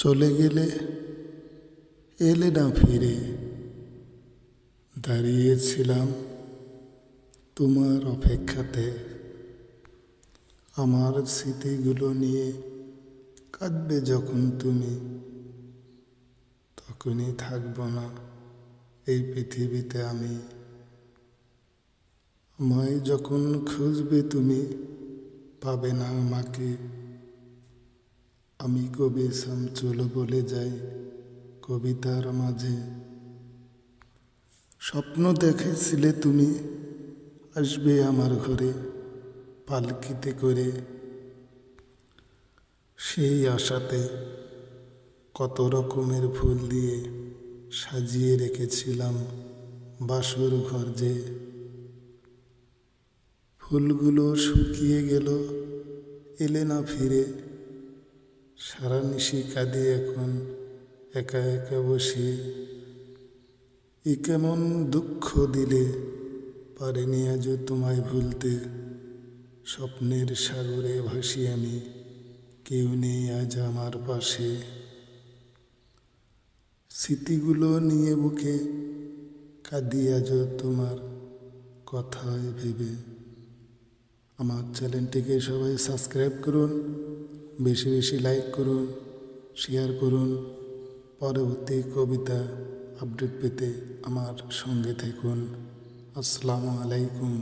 চলে গেলে, এলে না ফিরে। দাঁড়িয়েছিলাম তোমার অপেক্ষাতে। আমার স্মৃতিগুলো নিয়ে কাঁদবে যখন তুমি। তখনই থাকব না এই পৃথিবীতে আমি। আমায় যখন খুঁজবে তুমি, পাবে না আমাকে। আমি কবি শামচুল বলে যাই কবিতার মাঝে। স্বপ্ন দেখেছিলে তুমি, আসবে আমার ঘরে পালকিতে করে। সেই আশাতে কত রকমের ফুল দিয়ে সাজিয়ে রেখেছিলাম বাসর ঘর যে। ফুলগুলো শুকিয়ে গেল, এলে না ফিরে সারা নিশি কাঁদি এখন একা একা বসে। ই কেমন দুঃখ দিলে পারেনি আজ তোমায় ভুলতে। স্বপ্নের সাগরে ভাসি আমি, কেউ নেই আজ আমার পাশে। স্মৃতিগুলো নিয়ে বুকে কাঁদি আজ তোমার কথায় ভেবে। আমার চ্যানেলটিকে সবাই সাবস্ক্রাইব করুন। বেশি বেশি লাইক করুন শেয়ার করুন। পরবর্তী কবিতা আপডেট পেতে আমার সঙ্গে থাকুন। আসসালামু আলাইকুম।